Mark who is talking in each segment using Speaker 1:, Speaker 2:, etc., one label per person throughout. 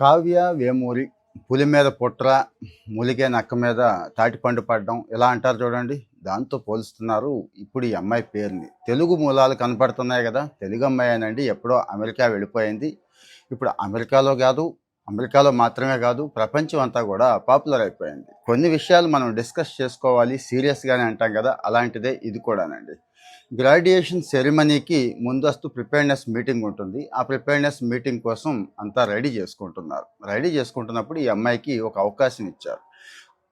Speaker 1: కావ్య వేమూరి పులి మీద పుట్ర మూలికే నక్క మీద తాటిపండు పడడం ఇలా అంటారు చూడండి. దాంతో పోలుస్తున్నారు ఇప్పుడు ఈ అమ్మాయి పేరుని. తెలుగు మూలాలు కనపడుతున్నాయి కదా. తెలుగు అమ్మాయి అనండి ఎప్పుడో అమెరికా వెళ్ళిపోయింది. ఇప్పుడు అమెరికాలో కాదు అమెరికాలో మాత్రమే కాదు ప్రపంచం అంతా కూడా పాపులర్ అయిపోయింది. కొన్ని విషయాలు మనం డిస్కస్ చేసుకోవాలి సీరియస్గానే అంటాం కదా అలాంటిదే ఇది కూడానండి. గ్రాడ్యుయేషన్ సెరమనీకి ముందస్తు ప్రిపేర్నెస్ మీటింగ్ ఉంటుంది. ఆ ప్రిపేర్నెస్ మీటింగ్ కోసం అంతా రెడీ చేసుకుంటున్నారు. రెడీ చేసుకుంటున్నప్పుడు ఈ అమ్మాయికి ఒక అవకాశం ఇచ్చారు.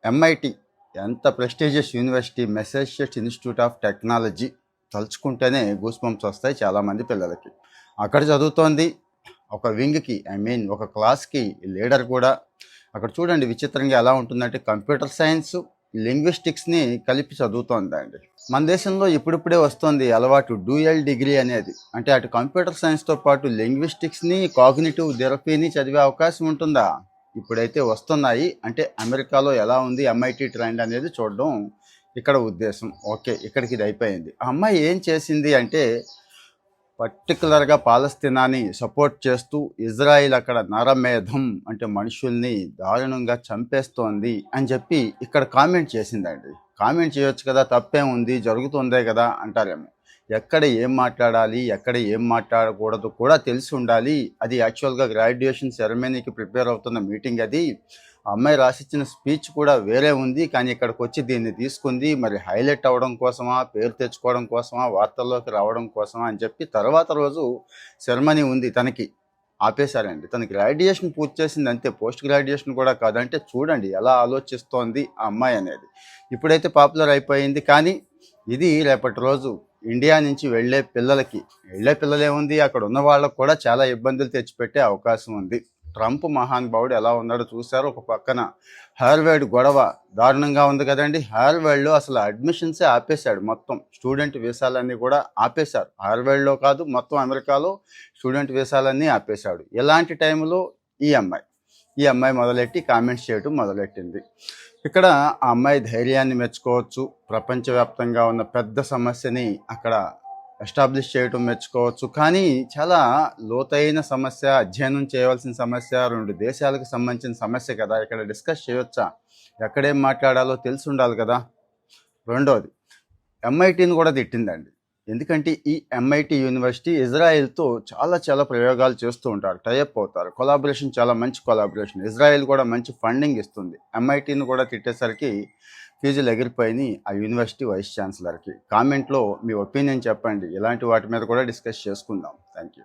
Speaker 1: ఎంఐటి ఎంత prestigious university Massachusetts institute of technology తలుచుకుంటేనే గూస్ పంప్స్ వస్తాయి చాలామంది పిల్లలకి. అక్కడ చదువుతోంది ఒక వింగ్కి ఐ మీన్ ఒక క్లాస్కి లీడర్ కూడా అక్కడ చూడండి విచిత్రంగా ఎలా ఉంటుందంటే కంప్యూటర్ సైన్స్ లింగ్విస్టిక్స్ని కలిపి చదువుతోందండి. మన దేశంలో ఇప్పుడిప్పుడే వస్తుంది అలవాటు డూయల్ డిగ్రీ అనేది. అంటే అటు కంప్యూటర్ సైన్స్తో పాటు లింగ్విస్టిక్స్ని కాగ్నిటివ్ థెరపీని చదివే అవకాశం ఉంటుందా? ఇప్పుడైతే వస్తున్నాయి. అంటే అమెరికాలో ఎలా ఉంది ఎంఐటి ట్రెండ్ అనేది చూడడం ఇక్కడ ఉద్దేశం. ఓకే ఇక్కడికి ఇది అయిపోయింది. ఆ అమ్మాయి ఏం చేసింది అంటే పర్టికులర్గా పాలస్తీనాని సపోర్ట్ చేస్తూ ఇజ్రాయిల్ అక్కడ నరమేధం అంటే మనుషుల్ని దారుణంగా చంపేస్తోంది అని చెప్పి ఇక్కడ కామెంట్ చేసిందండి. కామెంట్ చేయొచ్చు కదా తప్పేం ఉంది జరుగుతుందే కదా అంటారేమో. ఎక్కడ ఏం మాట్లాడాలి ఎక్కడ ఏం మాట్లాడకూడదు కూడా తెలిసి ఉండాలి. అది యాక్చువల్గా గ్రాడ్యుయేషన్ సెరమనీకి ప్రిపేర్ అవుతున్న మీటింగ్ అది. అమ్మాయి రాసిచ్చిన స్పీచ్ కూడా వేరే ఉంది కానీ ఇక్కడికి వచ్చి దీన్ని తీసుకుంది మరి హైలైట్ అవ్వడం కోసమా పేరు తెచ్చుకోవడం కోసమా వార్తల్లోకి రావడం కోసమా అని చెప్పి తర్వాత రోజు సెరమనీ ఉంది తనకి. ఆపేశారండి. తన గ్రాడ్యుయేషన్ పూర్తి చేసింది అంతే. పోస్ట్ గ్రాడ్యుయేషన్ కూడా కాదంటే చూడండి ఎలా ఆలోచిస్తోంది ఆ అమ్మాయి అనేది. ఇప్పుడైతే పాపులర్ అయిపోయింది కానీ ఇది రేపటి రోజు ఇండియా నుంచి వెళ్ళే పిల్లలకి. వెళ్ళే పిల్లలే ఉంది అక్కడ ఉన్న వాళ్ళకు కూడా చాలా ఇబ్బందులు తెచ్చిపెట్టే అవకాశం ఉంది. ట్రంప్ మహానుభావుడు ఎలా ఉన్నాడో చూశారు. ఒక పక్కన హార్వర్డ్ గొడవ దారుణంగా ఉంది కదండి. హార్వర్డ్లో అసలు అడ్మిషన్సే ఆపేశాడు మొత్తం. స్టూడెంట్ వీసాలన్నీ కూడా ఆపేశారు. హార్వర్డ్లో కాదు మొత్తం అమెరికాలో స్టూడెంట్ వీసాలన్నీ ఆపేశాడు. ఎలాంటి టైంలో? ఈ అమ్మాయి. ఈ అమ్మాయి మొదలెట్టి కామెంట్స్ చేయడం మొదలెట్టింది. ఇక్కడ ఆ అమ్మాయి ధైర్యాన్ని మెచ్చుకోవచ్చు. ప్రపంచవ్యాప్తంగా ఉన్న పెద్ద సమస్యని అక్కడ ఎస్టాబ్లిష్ చేయటం మెచ్చుకోవచ్చు కానీ చాలా లోతైన సమస్య అధ్యయనం చేయవలసిన సమస్య రెండు దేశాలకు సంబంధించిన సమస్య కదా. ఇక్కడ డిస్కస్ చేయొచ్చా? ఎక్కడేం మాట్లాడాలో తెలిసి ఉండాలి కదా. రెండోది ఎంఐటీని కూడా తిట్టిందండి. ఎందుకంటే ఈ ఎంఐటి యూనివర్సిటీ ఇజ్రాయెల్తో చాలా చాలా ప్రయోగాలు చేస్తూ ఉంటారు టైఅప్ అవుతారు. కొలాబరేషన్ చాలా మంచి కొలాబరేషన్ ఇజ్రాయెల్ కూడా మంచి ఫండింగ్ ఇస్తుంది. ఎంఐటీని కూడా తిట్టేసరికి ఫీజులు ఎగిరిపోయినాయి ఆ యూనివర్సిటీ వైస్ ఛాన్సలర్కి కామెంట్లో మీ ఒపీనియన్ చెప్పండి. ఇలాంటి వాటి మీద కూడా డిస్కస్ చేసుకుందాం. Thank you